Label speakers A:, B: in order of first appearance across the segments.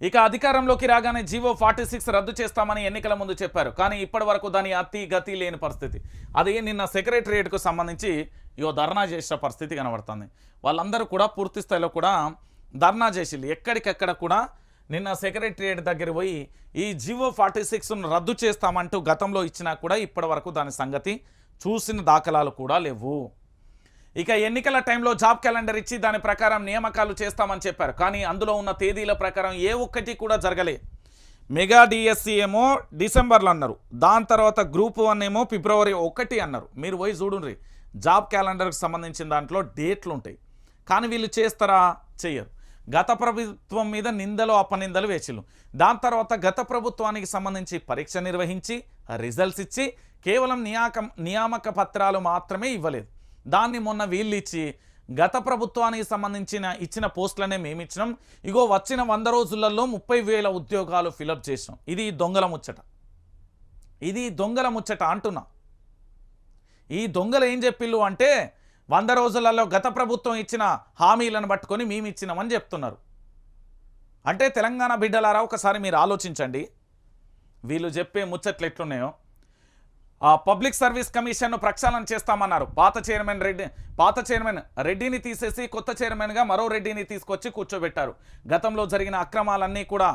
A: ఇక అధికారంలోకి రాగానే జీవో ఫార్టీ సిక్స్ రద్దు చేస్తామని ఎన్నికల ముందు చెప్పారు. కానీ ఇప్పటి వరకు దాని అతి గతి లేని పరిస్థితి. అది నిన్న సెక్రటరియట్కు సంబంధించి ఇగో ధర్నా చేసిన పరిస్థితి కనబడుతుంది. వాళ్ళందరూ కూడా పూర్తి స్థాయిలో కూడా ధర్నా చేసిల్లు ఎక్కడికెక్కడ కూడా నిన్న సెక్రటరియట్ దగ్గర పోయి ఈ జీవో ఫార్టీ సిక్స్ను రద్దు చేస్తామంటూ గతంలో ఇచ్చినా కూడా ఇప్పటి వరకు దాని సంగతి చూసిన దాఖలాలు కూడా లేవు. ఇక ఎన్నికల టైంలో జాబ్ క్యాలెండర్ ఇచ్చి దాని ప్రకారం నియామకాలు చేస్తామని చెప్పారు. కానీ అందులో ఉన్న తేదీల ప్రకారం ఏ ఒక్కటి కూడా జరగలే. మెగా డిఎస్సి ఏమో డిసెంబర్లో అన్నారు. దాని తర్వాత గ్రూప్ వన్ ఏమో ఫిబ్రవరి ఒకటి అన్నారు. మీరు పోయి చూడండి జాబ్ క్యాలెండర్కి సంబంధించిన దాంట్లో డేట్లు ఉంటాయి. కానీ వీళ్ళు చేస్తారా? చెయ్యరు గత ప్రభుత్వం మీద నిందలు అపనిందలు వేచిల్లు దాని తర్వాత గత ప్రభుత్వానికి సంబంధించి పరీక్ష నిర్వహించి రిజల్ట్స్ ఇచ్చి కేవలం నియాకం నియామక పత్రాలు మాత్రమే ఇవ్వలేదు. దాన్ని మొన్న వీళ్ళు ఇచ్చి గత ప్రభుత్వానికి సంబంధించిన ఇచ్చిన పోస్టులనే మేము ఇచ్చినాం ఇగో వచ్చిన వంద రోజులలో ముప్పై వేల ఉద్యోగాలు ఫిలప్ చేసినాం. ఇది దొంగల ముచ్చట. ఇది దొంగల ముచ్చట అంటున్నా. ఈ దొంగలు ఏం చెప్పిల్లు అంటే వంద రోజులలో గత ప్రభుత్వం ఇచ్చిన హామీలను పట్టుకొని మేము ఇచ్చినామని చెప్తున్నారు. అంటే తెలంగాణ బిడ్డలారా ఒకసారి మీరు ఆలోచించండి. వీళ్ళు చెప్పే ముచ్చట్లు ఎట్లున్నాయో. పబ్లిక్ సర్వీస్ కమిషన్ను ప్రక్షాళన చేస్తామన్నారు. పాత చైర్మన్ రెడ్డి పాత చైర్మన్ రెడ్డిని తీసేసి కొత్త చైర్మన్గా మరో రెడ్డిని తీసుకొచ్చి కూర్చోబెట్టారు. గతంలో జరిగిన అక్రమాలన్నీ కూడా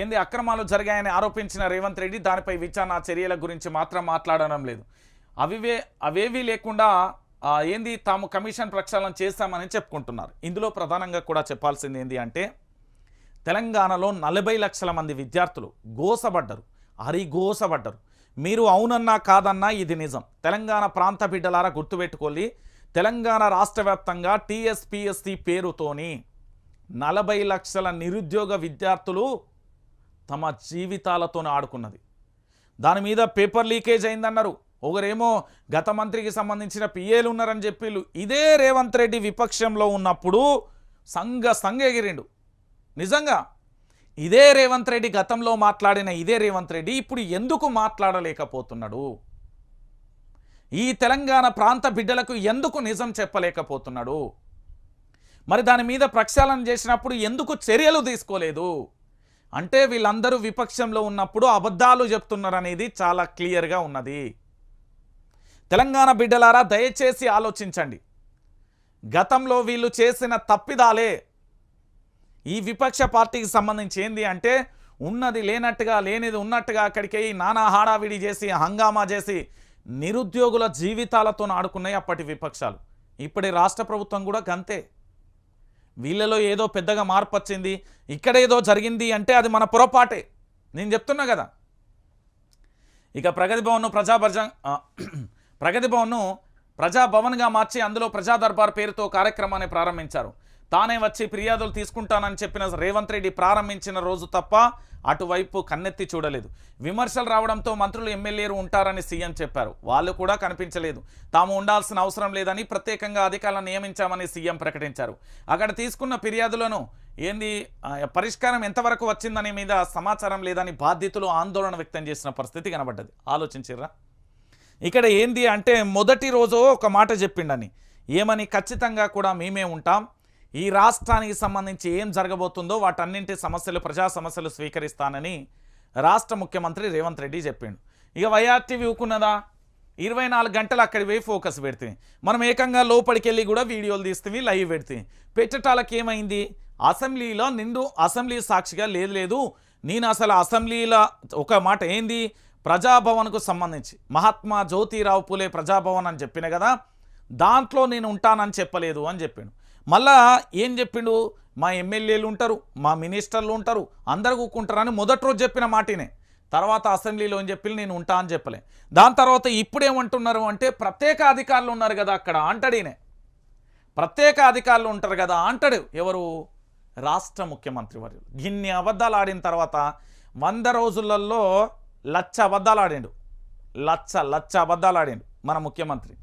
A: ఏంది అక్రమాలు జరిగాయని ఆరోపించిన రేవంత్ రెడ్డి దానిపై విచారణ చర్యల గురించి మాత్రం మాట్లాడడం లేదు. అవివే అవేవీ లేకుండా ఏంది తాము కమిషన్ ప్రక్షాళన చేస్తామని చెప్పుకుంటున్నారు. ఇందులో ప్రధానంగా కూడా చెప్పాల్సింది ఏంది అంటే తెలంగాణలో నలభై లక్షల మంది విద్యార్థులు గోసబడ్డరు హరిగోసబడ్డరు మీరు అవునన్నా కాదన్నా ఇది నిజం. తెలంగాణ ప్రాంత బిడ్డలారా గుర్తుపెట్టుకోలి తెలంగాణ రాష్ట్ర వ్యాప్తంగా టీఎస్పిఎస్సి పేరుతోని నలభై లక్షల నిరుద్యోగ విద్యార్థులు తమ జీవితాలతో ఆడుకున్నది. దాని మీద పేపర్ లీకేజ్ అయిందన్నారు. ఒకరేమో గత మంత్రికి సంబంధించిన పిఏలు ఉన్నారని చెప్పిళ్ళు. ఇదే రేవంత్ రెడ్డి విపక్షంలో ఉన్నప్పుడు సంగ సంగ ఎగిరిండు. నిజంగా ఇదే రేవంత్ రెడ్డి గతంలో మాట్లాడిన ఇదే రేవంత్ రెడ్డి ఇప్పుడు ఎందుకు మాట్లాడలేకపోతున్నాడు? ఈ తెలంగాణ ప్రాంత బిడ్డలకు ఎందుకు నిజం చెప్పలేకపోతున్నాడు? మరి దాని మీద ప్రక్షాళన చేసినప్పుడు ఎందుకు చర్యలు తీసుకోలేదు? అంటే వీళ్ళందరూ విపక్షంలో ఉన్నప్పుడు అబద్ధాలు చెప్తున్నారనేది చాలా క్లియర్గా ఉన్నది. తెలంగాణ బిడ్డలారా దయచేసి ఆలోచించండి. గతంలో వీళ్ళు చేసిన తప్పిదాలే ఈ విపక్ష పార్టీకి సంబంధించి ఏంది అంటే ఉన్నది లేనట్టుగా లేనిది ఉన్నట్టుగా అక్కడికి నానా హడావిడి చేసి హంగామా చేసి నిరుద్యోగుల జీవితాలతో ఆడుకున్నాయి అప్పటి విపక్షాలు. ఇప్పటి రాష్ట్ర ప్రభుత్వం కూడా గంతే. వీళ్ళలో ఏదో పెద్దగా మార్పు వచ్చింది ఇక్కడ ఏదో జరిగింది అంటే అది మన పొరపాటే. నేను చెప్తున్నా కదా. ఇక ప్రగతి భవన్ను ప్రజాభర్జ ప్రగతి భవన్ను ప్రజాభవన్గా మార్చి అందులో ప్రజా దర్బార్ పేరుతో కార్యక్రమాన్ని ప్రారంభించారు. తానే వచ్చి ఫిర్యాదులు తీసుకుంటానని చెప్పిన రేవంత్ రెడ్డి ప్రారంభించిన రోజు తప్ప అటువైపు కన్నెత్తి చూడలేదు. విమర్శలు రావడంతో మంత్రులు ఎమ్మెల్యేలు ఉంటారని సీఎం చెప్పారు. వాళ్ళు కూడా కనిపించలేదు. తాము ఉండాల్సిన అవసరం లేదని ప్రత్యేకంగా అధికారులను నియమించామని సీఎం ప్రకటించారు. అక్కడ తీసుకున్న ఫిర్యాదులను ఏంది పరిష్కారం ఎంతవరకు వచ్చిందనే మీద సమాచారం లేదని బాధితులు ఆందోళన వ్యక్తం చేసిన పరిస్థితి కనబడ్డది. ఆలోచించిర్రా? ఇక్కడ ఏంది అంటే మొదటి రోజు ఒక మాట చెప్పిండని. ఏమని? ఖచ్చితంగా కూడా మేమే ఉంటాం. ఈ రాష్ట్రానికి సంబంధించి ఏం జరగబోతుందో వాటన్నింటి సమస్యలు ప్రజా సమస్యలు స్వీకరిస్తానని రాష్ట్ర ముఖ్యమంత్రి రేవంత్ రెడ్డి చెప్పిండు. ఇక వైఆర్టీవీ ఊకున్నదా? ఇరవై నాలుగు గంటలు అక్కడి పోయి ఫోకస్ పెడితే మనం ఏకంగా లోపలికి వెళ్ళి కూడా వీడియోలు తీస్తే లైవ్ పెడితే పెట్టటాలకు ఏమైంది? అసెంబ్లీలో నిండు అసెంబ్లీ సాక్షిగా లేదు లేదు. నేను అసలు అసెంబ్లీలో ఒక మాట ఏంది? ప్రజాభవన్కు సంబంధించి మహాత్మా జ్యోతిరావు పూలే ప్రజాభవన్ అని చెప్పిన కదా దాంట్లో నేను ఉంటానని చెప్పలేదు అని చెప్పాడు. మళ్ళా ఏం చెప్పిండు? మా ఎమ్మెల్యేలు ఉంటారు మా మినిస్టర్లు ఉంటారు అందరు కూకుంటారని మొదటి రోజు చెప్పిన మాటినే. తర్వాత అసెంబ్లీలో అని చెప్పి నేను ఉంటా అని చెప్పలే. దాని తర్వాత ఇప్పుడేమంటున్నారు అంటే ప్రత్యేక అధికారులు ఉన్నారు కదా అక్కడ అంటడినే. ప్రత్యేక అధికారులు ఉంటారు కదా అంటాడు ఎవరు? రాష్ట్ర ముఖ్యమంత్రి వర్యులు. ఇన్ని అబద్ధాలు ఆడిన తర్వాత వంద రోజులలో లచ్చ అబద్ధాలు ఆడిండు. లచ్చ లచ్చ అబద్ధాలు ఆడిండు మన ముఖ్యమంత్రి.